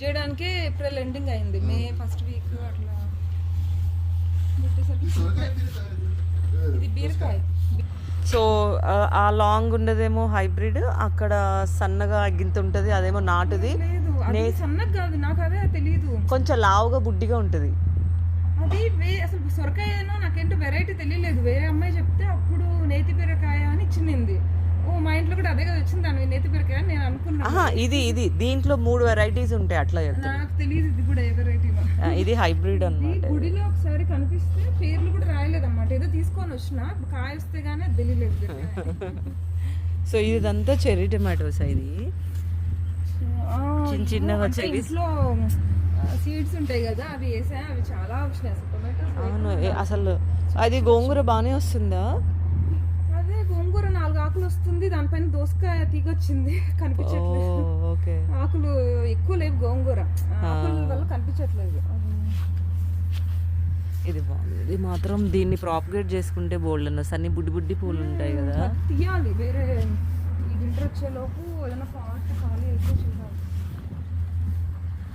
చేయడానికి April ending అయింది. May first week అట్లా. పెట్టేసరికి ఇది బీరకాయ. సో ఆ- లాంగ్ ఉండదేమో హైబ్రిడ్ అక్కడ సన్నగా గింత ఉంటుంది అదేమో నాటుది. లేదు అది సన్నగా కాదు నాకు అదే తెలియదు కొంచెం లావుగా బుడ్డిగా ఉంటుంది. అది వే అసలు సొరకాయనో నాకేంటో వెరైటీ తెలియలేదు వేరే అమ్మాయి చెప్తే అప్పుడు నేతి బీరకాయ అని ఇచ్చింది మా ఇంట్లో కూడా అదే కదా వచ్చింది దాని నేతి బీరకాయ నేను అనుకున్నా ఇది ఇది. దీంట్లో మూడు వెరైటీస్ ఉంటాయి అట్లా నాకు తెలియదు ఇది కూడా ఏ వెరైటీనో ఆ, ఇది హైబ్రిడ్ ఈ అన్నమాట గుడిలో ఒకసారి కనిపిస్తే పేర్లు కూడా రాయలేదు అన్నమాట ఏదో తీసుకొని వచ్చిన కాయ వస్తే గానీ తెలియలేదు. సో ఇదంతా చెర్రీ టమాటోస్ ఇది? చిన్న చిన్నగా వచ్చేవి. ఇంట్లో సీడ్స్ ఉంటాయి కదా అవి వేసా అవి చాలా వచ్చినాయి అసలు టొమాటోస్ అవును అసలు అది గోంగూర బాగానే వస్తుందా? ఆకులు వస్తుంది దానిపైన దోసకాయ తీగ వచ్చింది కనిపించట్లేదు ఓకే. ఆకులు ఎక్కువ లేవు గోంగూర. ఆకుల వల్ల కనిపించట్లేదు. ఇది బాగుంది. ఇది మాత్రం దీన్ని ప్రాపగేట్ చేసుకుంటే బోల్డ్ అన్న సన్ని బుడ్డి బుడ్డి పూలు ఉంటాయి కదా. తీయాలి. వేరే వింటర్ వచ్చేలోపు ఏదైనా పాట్ ఖాళీ అయితే చూడాలి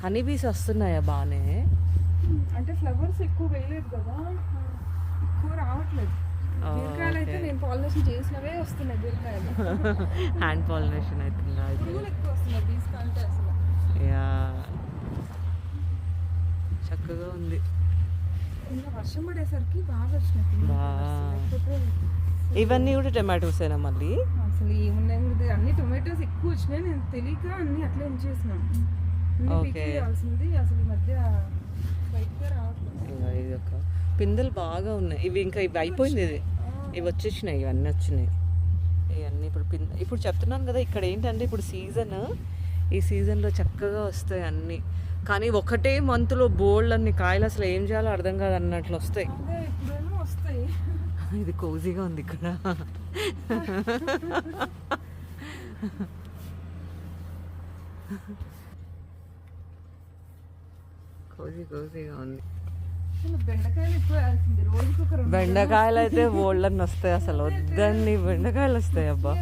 హనీ బీస్ వస్తున్నాయా బాగానే అంటే ఫ్లవర్స్ ఎక్కువ వేయలేదు కదా. ఎక్కువ రావట్లేదు. హ్యాండ్ పాలినేషన్ అవుతుందా యా. చక్కగా ఉంది. ఇంకా వర్షం పడేసరికి బాగా. లేకపోతే ఇవన్నీ కూడా టమాటోసేనా మళ్ళీ? అసలు ఏమున్నాయి అన్ని టొమాటోస్ ఎక్కువ వచ్చినాయి. నేను తెలియక అన్ని అట్లా Okay. పీకి చేయాల్సింది అసలు ఈ మధ్య బయటకే రావట్లేదు. ఇది ఒక పిందెలు బాగా ఉన్నాయి. ఇవి ఇంకా ఇవి అయిపోయింది ఇది. ఇవి వచ్చేసినాయి ఇవన్నీ వచ్చినాయి. ఇవన్నీ ఇప్పుడు పిన్ ఇప్పుడు చెప్తున్నాను కదా ఇక్కడ ఏంటంటే ఇప్పుడు సీజన్. ఈ సీజన్లో చక్కగా వస్తాయి అన్నీ. కానీ ఒకటే మంత్లో బోల్డ్ అన్ని కాయలు అసలు ఏం చేయాలో అర్థం కాదు అన్నట్లు వస్తాయి. ఇది కోజీగా ఉంది ఇక్కడ. కోజీ కోజీగా ఉంది. బెండకాయలు అయితే బోల్డ్ అని వస్తాయి. అసలు. వద్దని బెండకాయలు వస్తాయి అబ్బా.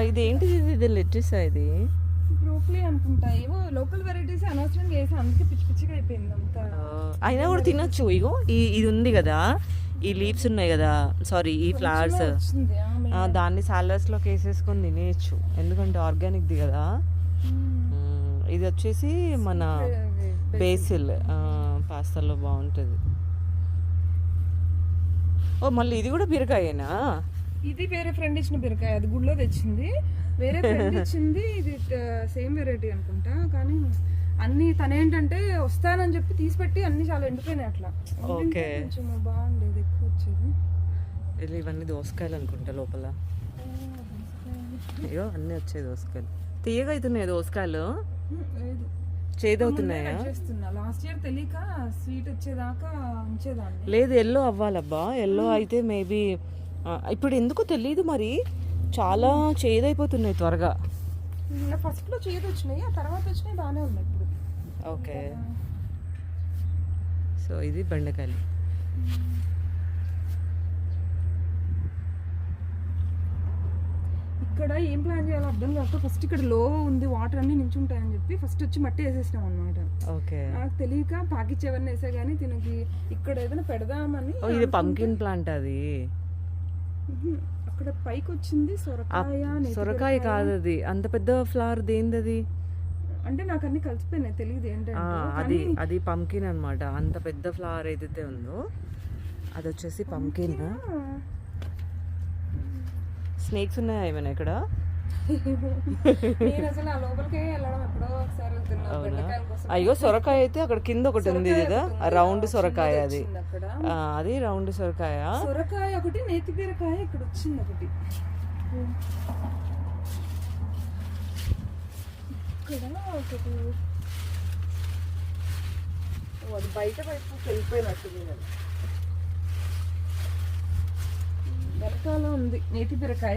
ఇది ఏంటిది ఇది? ఇది లెట్టిస్ ఇది? బ్రోక్లీ అనుకుంటా. ఏవో లోకల్ వెరైటీస్ అనవసరంగా వేసి. అందుకే పిచ్చి పిచ్చిగా అయిపోయింది అంతా. ఆ, అయినా కూడా తినొచ్చు. ఇగో ఈ ఇది ఉంది కదా. ఈ లీవ్స్ ఉన్నాయి కదా. సారీ ఈ ఫ్లవర్స్. దాన్ని సాలడ్స్లోకి వేసేసుకొని తినేయచ్చు. ఎందుకంటే ఆర్గానిక్ది కదా. ఇది వచ్చేసి మన బేసిల్ పాస్తాలో బాగుంటుంది. ఓ మళ్ళీ ఇది కూడా బీరకాయేనా? ఇది వేరే ఫ్రెండ్ ఇచ్చిన బీరకాయ అది గుళ్ళో తెచ్చింది. వేరే ఫ్రెండ్ ఇచ్చింది ఇది సేమ్ వెరైటీ అనుకుంటా. కానీ అన్ని తనేంటంటే వస్తానని చెప్పి తీసిపెట్టి అన్ని చాలా ఎండిపోయినాయి అట్లా. ఓకే. కొంచెం బాగుండేది ఎక్కువ వచ్చేది. ఇది ఇవన్నీ దోసకాయలు అనుకుంటా లోపల. అయ్యో అన్నీ వచ్చాయి దోసకాయలు. తీయగా అవుతున్నాయి దోసకాయలు? చేదవుతున్నాయా? లాస్ట్ ఇయర్ తెలియక స్వీట్ వచ్చేదాకా ఉంచేదాన్ని. లేదు ఎల్లో అవ్వాలబ్బా. ఎల్లో అయితే మేబీ ఇప్పుడు ఎందుకో తెలియదు మరి. చాలా చేదైపోతున్నాయి త్వరగా. ఫస్ట్లో చేయదు వచ్చినాయి ఆ తర్వాత వచ్చినాయి బాగానే ఉన్నాయి ఇప్పుడు. ఓకే. సో ఇది బెండకాయలు. ఇక్కడ ఏం ప్లాన్ చేయాలో అర్థం కాక ఫస్ట్ ఇక్కడ లో ఉంది వాటర్ అన్ని నించుంటాయని చెప్పి ఫస్ట్ వచ్చి మట్టి వేసేసినాం అనమాట ఓకే. నాకు తెలియక పాకిచ్చేవన్నీ వేసా కానీ తినకి ఇక్కడ ఏదైనా పెడదామని ఇది పంకిన్ ప్లాంట్ అది. అక్కడ పైకి వచ్చింది సొరకాయ సొరకాయ కాదు అది అంత పెద్ద ఫ్లవర్ దేంది అది అంటే నాకు అన్ని కలిసిపోయినాయి తెలియదు ఏంటంటే. అది అది పంకిన్ అన్నమాట. అంత పెద్ద ఫ్లవర్ ఏదైతే ఉందో అది వచ్చేసి పంకిన్ స్నేక్స్ ఉన్నాయా ఏమైనా ఇక్కడ? అయ్యో సొరకాయ అయితే అక్కడ కింద ఒకటి ఉంది కదా? రౌండ్ సొరకాయ అది. అది రౌండ్ సొరకాయ. సొరకాయ ఒకటి నేతి బీరకాయ ఇక్కడ వచ్చింది ఒకటి. ఇక్కడ ఒకటి. ఓ, అది బయట వైపు వెళ్ళిపోయినట్టుంది అది వెనకాల ఉంది నేతి బీరకాయ.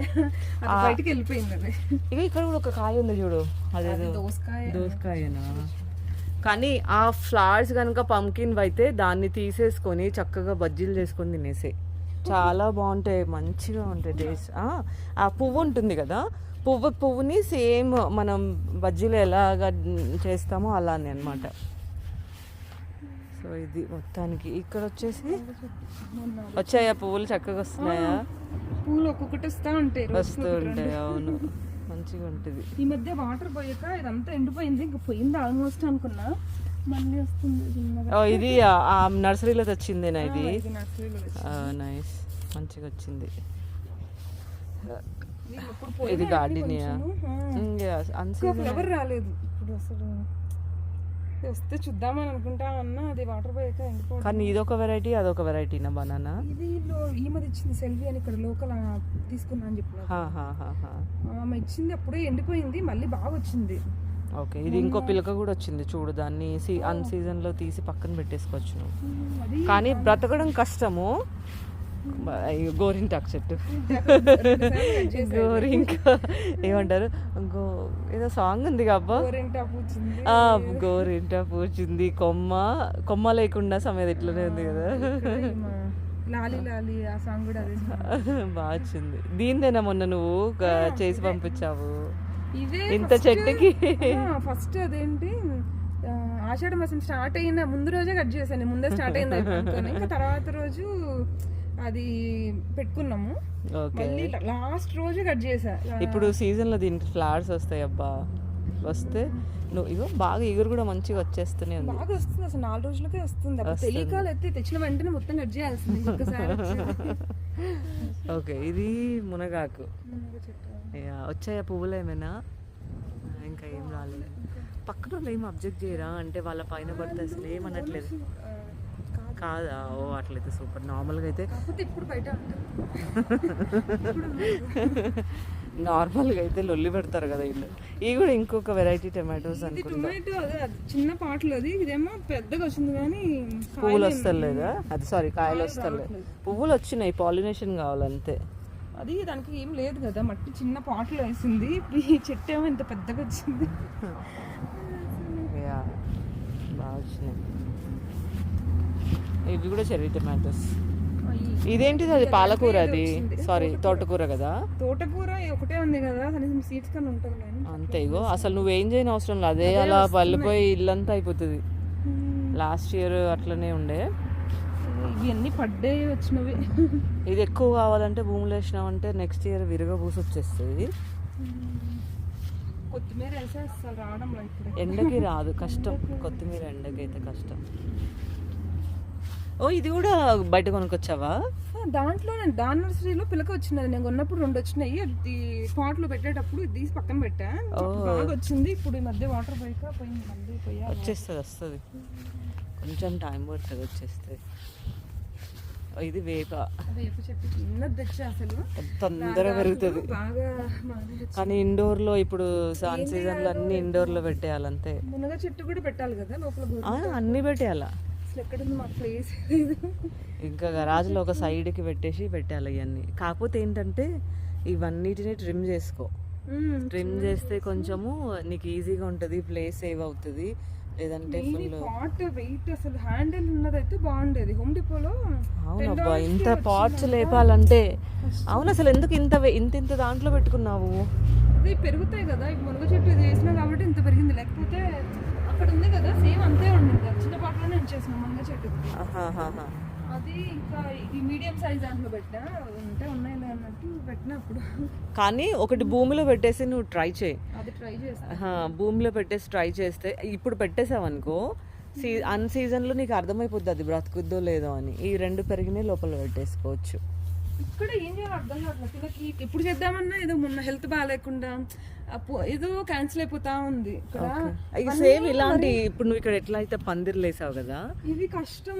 అది బయటికి వెళ్ళిపోయింది అది. ఇక ఇక్కడ కూడా ఒక కాయ ఉంది చూడు. అదేదో దోసకాయ. దోసకాయనా? కానీ ఆ ఫ్లవర్స్ కనుక పంకిన్ అయితే దాన్ని తీసేసుకొని చక్కగా బజ్జీలు చేసుకొని తినేసే. చాలా బాగుంటాయి మంచిగా ఉంటాయి టేస్ట్ ఆ పువ్వు ఉంటుంది కదా? పువ్వు పువ్వుని సేమ్ మనం బజ్జీలు ఎలాగ చేస్తామో అలానే అన్నమాట. సో ఇది మొత్తానికి ఇక్కడ వచ్చేసి వచ్చాయా పువ్వులు చక్కగా వస్తున్నాయా? పూలు ఒక్కొక్కటి వస్తా ఉంటాయి వస్తూ ఉంటాయి. అవును. మంచిగా ఉంటుంది. ఈ మధ్య వాటర్ పోయాక ఇదంతా ఎండిపోయింది ఇంకా పోయింది ఆల్మోస్ట్ అనుకున్నా. మళ్ళీ వస్తుంది ఇది నర్సరీలో తెచ్చిందేనా ఇది? తెచ్చింది. నైస్ మంచిగా వచ్చింది. ఇది గార్డెనియా? ఇంకో ఫ్లవర్ రాలేదు. ఇప్పుడు అసలు వస్తే చూద్దామని అనుకుంటా అన్నా అది వాటర్ ఎండిపోవడం కానీ ఇదొక వెరైటీ అదొక వెరైటీనా బనానా? ఇది లో- ఈమె ఇచ్చింది సెల్వి అని ఇక్కడ లోకల్ తీసుకున్నా అని చెప్పిన ఆమె ఇచ్చింది అప్పుడే ఎండిపోయింది మళ్ళీ బాగా వచ్చింది. ఓకే ఇది ఇంకో పిలక కూడా వచ్చింది చూడు దాన్ని సీ అన్ సీజన్లో తీసి పక్కన పెట్టేసుకోవచ్చు కానీ బ్రతకడం కష్టము. గోరింటాకు చెట్టు. గోరింకా ఏమంటారు? గో ఏదో సాంగ్ ఉంది అబ్బా. గోరింటా పూచింది. కొమ్మ కొమ్మ లేకుండా సమేత ఇట్లనే ఉంది కదా. లాలి లాలి ఆ సాంగ్ కూడా. బాగా వచ్చింది. దీనిదేనా మొన్న నువ్వు చేసి పంపించావు? ఇంత చెట్టుకి? ఫస్ట్ అదేంటి? ఆషాఢ మాసం స్టార్ట్ అయిన ముందు రోజే కట్ చేశాను. ముందే స్టార్ట్ అయింది ఇంకా తర్వాత రోజు అది పెట్టుకున్నాము. ఓకే. మళ్ళీ లాస్ట్ రోజు కట్ చేసా ఇప్పుడు సీజన్లో దీనికి ఫ్లవర్స్ వస్తాయి అబ్బా. వస్తే నువ్వు ఇగో బాగా ఎగురు కూడా మంచిగా వచ్చేస్తూనే ఉంది. బాగా వస్తుంది అసలు నాలుగు రోజులకే వస్తుంది. అప్పుడు తెలియకాలు ఎత్తి తెచ్చిన వెంటనే మొత్తం కట్ చేయాల్సింది. ఓకే ఇది మునగాకు. వచ్చాయా పువ్వులు ఏమైనా? ఇంకా ఏం రాలేదు. పక్కన వాళ్ళు ఏం అబ్జెక్ట్ చేయరా? అంటే వాళ్ళ పైన పడితే అసలు ఏమనట్లేదు కాదు. ఓ అట్లయితే సూపర్. నార్మల్గా అయితే ఇప్పుడు బయట నార్మల్గా అయితే లొల్లి పెడతారు కదా వీళ్ళు ఇవి కూడా ఇంకొక వెరైటీ టమాటోస్ అనుకుంటా. టొమాటో అదే అది చిన్న పాటలు అది. ఇదేమో పెద్దగా వచ్చింది కానీ పువ్వులు వస్తలేదా? అది సారీ కాయలు వస్తలేదు పువ్వులు వచ్చినాయి. పాలినేషన్ కావాలంతే. అది దానికి ఏం లేదు కదా. మట్టి చిన్న పాటలు వేసింది. ఈ చెట్టు ఏమో ఇంత పెద్దగా వచ్చింది. బాగా వచ్చినాయి. ఇవి కూడా చెర్రీ టమాటోస్. ఇదేంటిది అది పాలకూర అది. సారీ తోటకూర. కదా? తోటకూర ఒకటే ఉంది కదా సీడ్స్ కన్నా ఉంటుంది అంతే ఇగో అసలు నువ్వేం చేయని అవసరం లేదు. అదే అలా పల్లిపోయి ఇల్లంతా అయిపోతుంది. లాస్ట్ ఇయర్ అట్లనే ఉండే. ఇవి అన్ని పడ్డాయి వచ్చినవి. ఇది ఎక్కువ కావాలంటే భూములు వేసినామంటే నెక్స్ట్ ఇయర్ విరగ పూసి వచ్చేస్తుంది కొత్తిమీర ఎండకి రాదు కష్టం. కొత్తిమీర ఎండకి అయితే కష్టం. ఓ ఇది కూడా బయట కొనుక్కొచ్చావా? దాంట్లో నేను దాని నర్సరీలో పిలక వచ్చినది. నేను కొన్నప్పుడు రెండు వచ్చినాయి. అది పాట్లో పెట్టేటప్పుడు ఇది తీసి పక్కన పెట్టా. బాగా వచ్చింది. ఇప్పుడు ఈ మధ్య వాటర్ పోయాక పోయింది. మళ్ళీ పోయా వచ్చేస్తుంది వస్తుంది. కొంచెం టైం పడుతుంది వచ్చేస్తుంది. ఇది వేప. వేప చెట్టు. తెచ్చా అసలు. తొందరగా పెరుగుతుంది. బాగా. కానీ ఇండోర్లో ఇప్పుడు సన్ సీజన్లో అన్ని ఇండోర్లో పెట్టేయాలంతే. మునగ చెట్టు కూడా పెట్టాలి కదా లోపల అన్నీ పెట్టేయాలా? అసలు ఎక్కడుంది మాకు ప్లేస్ లేదు ఇంకా గరాజ్లో ఒక సైడ్కి పెట్టేసి పెట్టాలి ఇవన్నీ. కాకపోతే ఏంటంటే ఇవన్నిటిని ట్రిమ్ చేసుకో. ట్రిమ్ చేస్తే కొంచెము నీకు ఈజీగా ఉంటుంది ప్లేస్ సేవ్ అవుతుంది. లేదంటే ఫుల్ పాట్ వెయిట్ అసలు హ్యాండిల్ ఉన్నదైతే బాగుండేది. హోమ్ డిపోలో అవునబ్బా ఇంత పాట్స్ లేపాలంటే. అవును అసలు ఎందుకు ఇంత ఇంత ఇంత దాంట్లో పెట్టుకున్నావు? అది పెరుగుతాయి కదా ఈ మునగ చెట్టు ఇది వేసినా కాబట్టి ఇంత పెరిగింది. లేకపోతే అక్కడ ఉంది కదా సేమ్ అంతే ఉండింది. చిన్న పాటలోనే ఉంచేసిన మునగ చెట్టు. అది ఇంకా ఈ మీడియం సైజ్ దాంట్లో పెట్టా ఉంటే ఉన్నాయిలే అన్నట్టు పెట్టిన అప్పుడు. కానీ ఒకటి భూమిలో పెట్టేసి నువ్వు ట్రై చేయి. అది ట్రై చేస్తా. భూమిలో పెట్టేసి ట్రై చేస్తే ఇప్పుడు పెట్టేసావు అనుకో సీ అన్ సీజన్లో నీకు అర్థమైపోద్ది అది బ్రతుకుద్దో లేదో అని. ఈ రెండు పెరిగినాయి లోపల పెట్టేసుకోవచ్చు. ఇక్కడ ఏం చేయాలి అర్థం కావట్లేదు. పిల్లకి ఎప్పుడు చేద్దామన్నా ఏదో మొన్న హెల్త్ బాగాలేకుండా ఏదో క్యాన్సిల్ అయిపోతా ఉంది ఇక్కడ. సేమ్ ఇలాంటి ఇప్పుడు నువ్వు ఇక్కడ ఎట్లా అయితే పందిర్లు వేసావు కదా? ఇది కష్టం.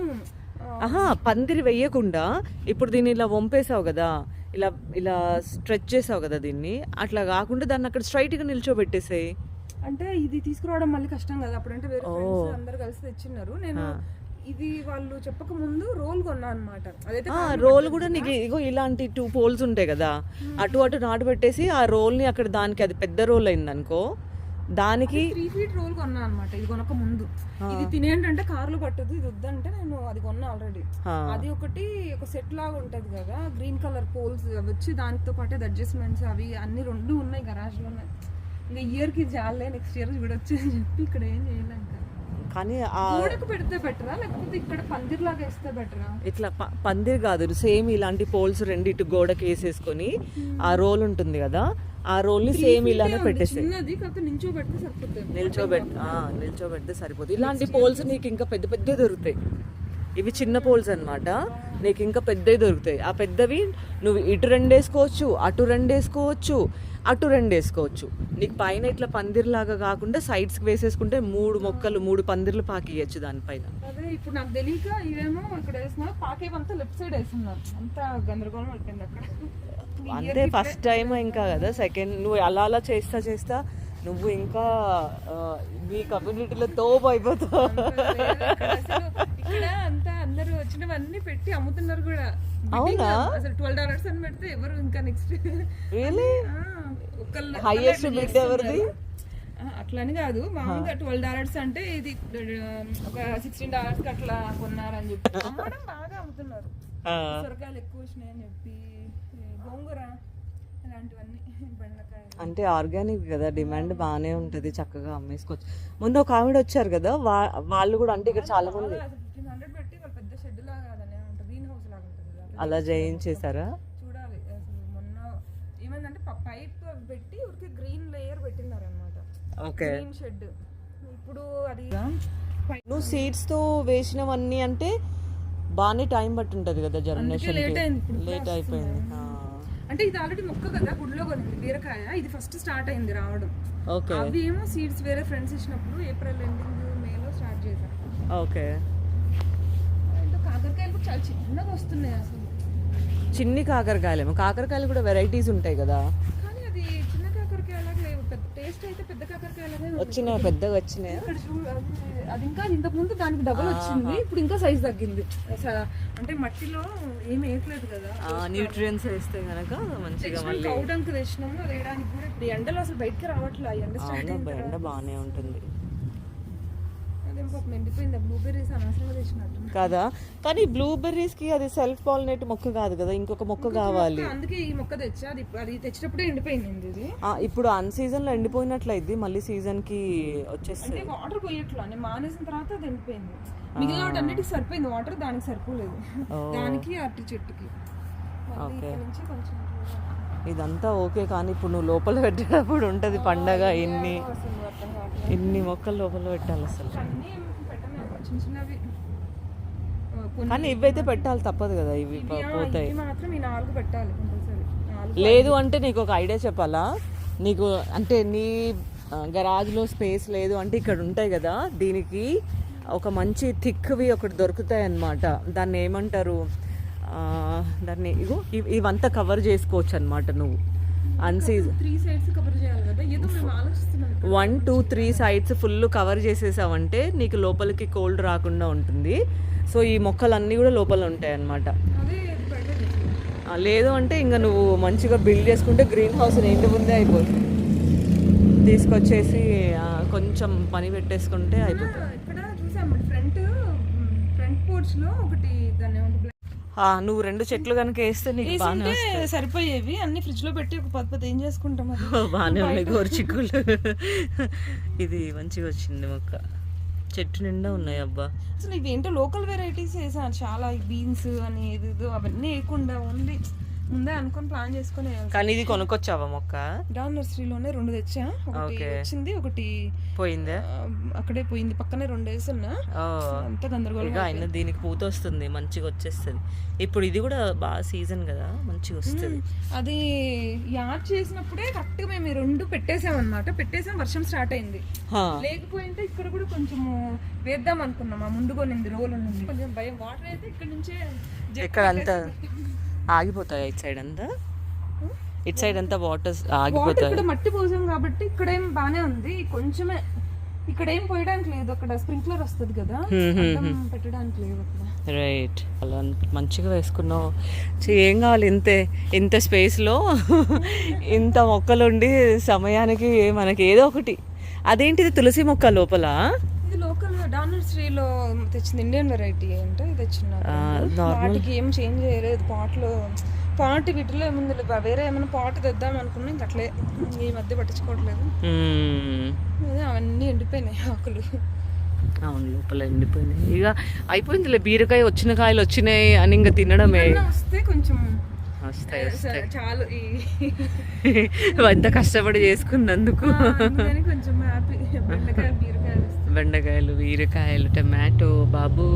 ఆహా పందిరి వెయ్యకుండా ఇప్పుడు దీన్ని ఇలా వంపేసావు కదా ఇలా ఇలా స్ట్రెచ్ చేసావు కదా దీన్ని అట్లా కాకుండా దాన్ని అక్కడ స్ట్రైట్గా నిల్చోబెట్టేసేయి. అంటే ఇది తీసుకురావడం మళ్ళీ కష్టం కదా అప్పుడంటే వేరే ఫ్రెండ్స్ అందరు కలిసి తెచ్చిన్నారు. నేను ఇది వాళ్ళు చెప్పక ముందు రోల్ కొన్నా అనమాట అదైతే రోల్ కూడా నీకు ఇగో ఇలాంటి టూ పోల్స్ ఉంటాయి కదా. అటు అటు నాటు పెట్టేసి ఆ రోల్ని అక్కడ దానికి అది పెద్ద రోల్ అయింది అనుకో దానికి త్రీ ఫీట్ రోల్ కొన్నా అనమాట ఇది కొనక ముందు. ఇది తినేంటంటే కార్లో పట్టదు ఇది వద్దంటే నేను అది కొన్నా ఆల్రెడీ అది ఒకటి ఒక సెట్ లాగా ఉంటది కదా గ్రీన్ కలర్ పోల్స్ అవి వచ్చి దానితో పాటు అడ్జస్ట్మెంట్స్ అవి అన్ని రెండు ఉన్నాయి గరాజ్లో ఉన్నాయి ఇంకా ఇయర్కి జాలే నెక్స్ట్ ఇయర్ చూడొచ్చు అని చెప్పి ఇక్కడ ఏం చేయలేం ఇంకా. కానీ పెడితే బెటరా లేకపోతే ఇక్కడ పందిర్ లాగా వేస్తే బెటరా ఇట్లా పందిరి కాదు. సేమ్ ఇలాంటి పోల్స్ రెండిటి గోడకి వేసేసుకొని ఆ రోల్ ఉంటుంది కదా ఆ రోల్ని సేమ్ ఇలానే నించో పెడితే సరిపోతుంది. నిల్చోబెట్ నిల్చోబెడితే సరిపోతుంది ఇలాంటి పోల్స్ నీకు ఇంకా పెద్ద పెద్దవి దొరుకుతాయి. ఇవి చిన్న పోల్స్ అన్నమాట. నీకు ఇంకా పెద్దవి దొరుకుతాయి. ఆ పెద్దవి నువ్వు ఇటు రెండు వేసుకోవచ్చు అటు రెండు వేసుకోవచ్చు. అటు రెండు వేసుకోవచ్చు. నీకు పైన ఇట్లా పందిర్లాగా కాకుండా సైడ్స్కి వేసేసుకుంటే మూడు మొక్కలు మూడు పందిర్లు పాకియచ్చు దానిపైన. అదే ఇప్పుడు నాకు తెలియక ఇవేమో ఇక్కడ పాకేవంతా లెఫ్ట్ సైడ్ వేస్తున్నారు. అంతా గందరగోళం అయిపోయింది అక్కడ. అంతే ఫస్ట్ టైం ఇంకా కదా. సెకండ్ నువ్వు అలా అలా చేస్తా చేస్తా నువ్వు ఇంకా మీ కమ్యూనిటీలో తోపు అయిపోతావు. ఇక్కడ అంతా వచ్చినవన్నీ పెట్టి అమ్ముతున్నారు కూడా. అవునా? అసలు ట్వెల్వ్ డాలర్స్ అని పెడితే ఎవరు ఇంకా నెక్స్ట్ రియలీ ఒకళ్ళు హైయెస్ట్ బిడ్ ఎవరిది? అట్లని కాదు. మామూలుగా ట్వెల్వ్ డాలర్స్ అంటే ఇది ఒక సిక్స్టీన్ డాలర్స్కి అట్లా కొన్నారని చెప్పి. అమ్మడం బాగా అమ్ముతున్నారు. సొరకాయలు ఎక్కువ వచ్చినాయని చెప్పి ఈ గోంగూర అంటే ఆర్గానిక్ కదా డిమాండ్ బాగానే ఉంటుంది చక్కగా అమ్మేసుకోవచ్చు. ముందు ఒక ఆవిడ వచ్చారు కదా వాళ్ళు కూడా అంటే ఇక్కడ చాలా మంది అసలు ఫిఫ్టీన్ హండ్రెడ్ పెట్టి వాళ్ళు పెద్ద షెడ్ లాగా కాదని ఉంటుంది గ్రీన్ హౌస్ లాగా ఉంటుంది కదా అలా చేయించేసారా చూడాలి. అసలు మొన్న ఏమైందంటే పైప్ పెట్టి ఊరికి గ్రీన్ లేయర్ పెట్టినారు అనమాట ఓకే. Green shed. ఇప్పుడు అది నువ్వు సీడ్స్తో వేసినవన్నీ అంటే బాగానే టైం పట్టి ఉంటుంది కదా జర్మినేషన్ లేట్ అయింది ఇప్పుడు లేట్ అయిపోయింది. అంటే ఇది ఆల్రెడీ మొక్క కదా గుడిలో కొనింది బీరకాయ. ఇది ఫస్ట్ స్టార్ట్ అయింది రావడం. ఓకే. అవి ఏమో సీడ్స్ వేరే ఫ్రెండ్స్ ఇచ్చినప్పుడు ఏప్రిల్ ఎండింగ్ మేలో స్టార్ట్ చేశారు. ఓకే. కాకరకాయలు చాలా చిన్నగా వస్తున్నాయి అసలు. చిన్ని కాకరకాయలేమో. కాకరకాయలు కూడా వెరైటీస్ ఉంటాయి కదా. కానీ అది చిన్న కాకరకాయ అలాగే లేవు. పెద్ద టేస్ట్ అయితే పెద్ద కాకరకాయ అలాగే ఉంది. వచ్చినాయి పెద్దగా వచ్చినాయి. అది- ఇంకా ఇంతకు ముందు దానికి డబల్ వచ్చింది. ఇప్పుడు ఇంకా సైజ్ తగ్గింది. అంటే మట్టిలో ఏం వేయట్లేదు కదా. న్యూట్రియన్స్ వేస్తే కనుక మంచిగా మళ్ళీ కౌడంకి తెచ్చినాము. వేయడానికి కూడా ఇప్పుడు ఎండలో అసలు బయటకి రావట్లే ఆ ఎండ ఎండ బాగానే ఉంటుంది అదేం పాపం ఎండిపోయింది బ్లూబెర్రీస్ అనవసరంగా తెచ్చినట్టు కదా? కానీ బ్లూబెర్రీస్కి అది సెల్ఫ్ పాలినేట్ మొక్క కాదు కదా? ఇంకొక మొక్క కావాలి. అందుకే ఈ మొక్క తెచ్చా? అది తెచ్చినప్పుడే ఎండిపోయింది ఇది. ఇప్పుడు అన్ సీజన్లో ఎండిపోయినట్లయిద్ది మళ్ళీ సీజన్కి వచ్చేస్తుంది వాటర్ పోయట్లా మానేసిన తర్వాత అది ఎండిపోయింది. మిగిలిన వాటి అన్నిటికి సరిపోయింది. వాటర్ దానికి సరిపోలేదు. దానికి అరటి చెట్టుకి. చూడాలి. ఇదంతా ఓకే కానీ ఇప్పుడు నువ్వు లోపల పెట్టేటప్పుడు ఉంటది పండగ ఎన్ని. ఎన్ని మొక్కలు లోపల పెట్టాలి అసలు? చిన్న చిన్నవి కానీ ఇవైతే పెట్టాలి తప్పదు కదా. ఇవి పోతాయి. మాత్రం ఈ నాలుగు పెట్టాలి కంపల్సరీ నాలుగు లేదు అంటే నీకు ఒక ఐడియా చెప్పాలా? నీకు అంటే నీ గరాజ్లో స్పేస్ లేదు అంటే ఇక్కడ ఉంటాయి కదా. దీనికి ఒక మంచి థిక్వి ఒకటి దొరుకుతాయి అన్నమాట దాన్ని ఏమంటారు? దాన్ని ఇగో ఇవ్- ఇవంతా కవర్ చేసుకోవచ్చు అనమాట నువ్వు. అన్సీజన్. One two three sides full cover చేసేసావంటే నీకు లోపలికి కోల్డ్ రాకుండా ఉంటుంది. సో ఈ మొక్కలన్నీ కూడా లోపల ఉంటాయి అన్నమాట లేదు అంటే ఇంకా నువ్వు మంచిగా బిల్డ్ చేసుకుంటే గ్రీన్ హౌస్ ఇంటి ముందే అయిపోతుంది. తీసుకొచ్చేసి కొంచెం పని పెట్టేసుకుంటే అయిపోతుంది. ఫ్రంట్ ఫ్రంట్ ఒకటి దాన్ని నువ్వు రెండు చెట్లు కనుక వేస్తే నీకు బాగానే సరిపోయేవి. అన్ని ఫ్రిడ్జ్లో పెట్టి ఒక పది పది ఏం చేసుకుంటాం బాగానే ఉన్నాయి గోరుచిక్కులు ఇది మంచిగా వచ్చింది మొక్క. చెట్టు నిండా ఉన్నాయి అబ్బా. అసలు ఇవి ఏంటో లోకల్ వెరైటీస్ వేసాను చాలా బీన్స్ అని ఇది అవన్నీ వేయకుండా ఓన్లీ ముందే అనుకొని ప్లాన్ చేసుకొని. కానీ ఇది కొనుక్కొచ్చావా మొక్క? డౌన్ నర్సరీలోనే రెండు తెచ్చా. ఒకటి. వచ్చింది ఒకటి పోయిందే? అక్కడే పోయింది. పక్కనే రెండు వేసున్నా. అంతా గందరగోళం ఇక అయినా దీనికి పూత వస్తుంది మంచిగా వచ్చేస్తుంది. ఇప్పుడు ఇది కూడా బాగా సీజన్ కదా మంచిగా వస్తుంది. అది యాడ్ చేసినప్పుడే కరెక్ట్గా మేము రెండు పెట్టేసాం అనమాట పెట్టేసాం వర్షం స్టార్ట్ అయింది. లేకపోయింటే ఇక్కడ కూడా కొంచెము వేద్దాం అనుకున్నాం. ఆ ముందు కొనింది రోల్ కొంచెం భయం. వాటర్ అయితే ఇక్కడ నుంచే ఇక్కడ అంతా ఆగిపోతాయి ఇటు సైడ్ అంతా. ఇటు సైడ్ అంతా వాటర్ ఆగిపోతాయి. ఇక్కడ మట్టి పోసాం కాబట్టి ఇక్కడ ఏం బానే ఉంది. కొంచెమే ఇక్కడ ఏం పోయడానికి లేదు. అక్కడ స్ప్రింక్లర్ వస్తుంది కదా. పెట్టడానికి లేదు అక్కడ. రైట్. అలా మంచిగా వేసుకున్నావు. ఏం కావాలి? ఇంతే ఇంత స్పేస్లో ఇంత మొక్కలుండి సమయానికి మనకి ఏదో ఒకటి. అదేంటిది? తులసి మొక్క లోపల? డానర్ శ్రీలో తెచ్చింది ఇండియన్ వెరైటీ అంటే normal. వాటికి ఏం చేంజ్ చేయలేదు. పాట్లో పాట్ వీటిలో ఏముంది వేరే ఏమైనా పాట్ తెద్దాం అనుకున్నా ఇంక అట్లే. ఈ మధ్య పట్టించుకోవట్లేదు. అవన్నీ ఎండిపోయినాయి ఆకులు. అవును లోపల ఎండిపోయినాయి. ఇక అయిపోయిందిలే బీరకాయ వచ్చిన కాయలు వచ్చినాయి అని ఇంకా తినడమే. వస్తే కొంచెం చాలు ఈ ఎంత కష్టపడి చేసుకున్నందుకు. కొంచెం హ్యాపీ బీరకాయలు వస్తాయి బెండకాయలు బీరకాయలు టమాటో బాబు.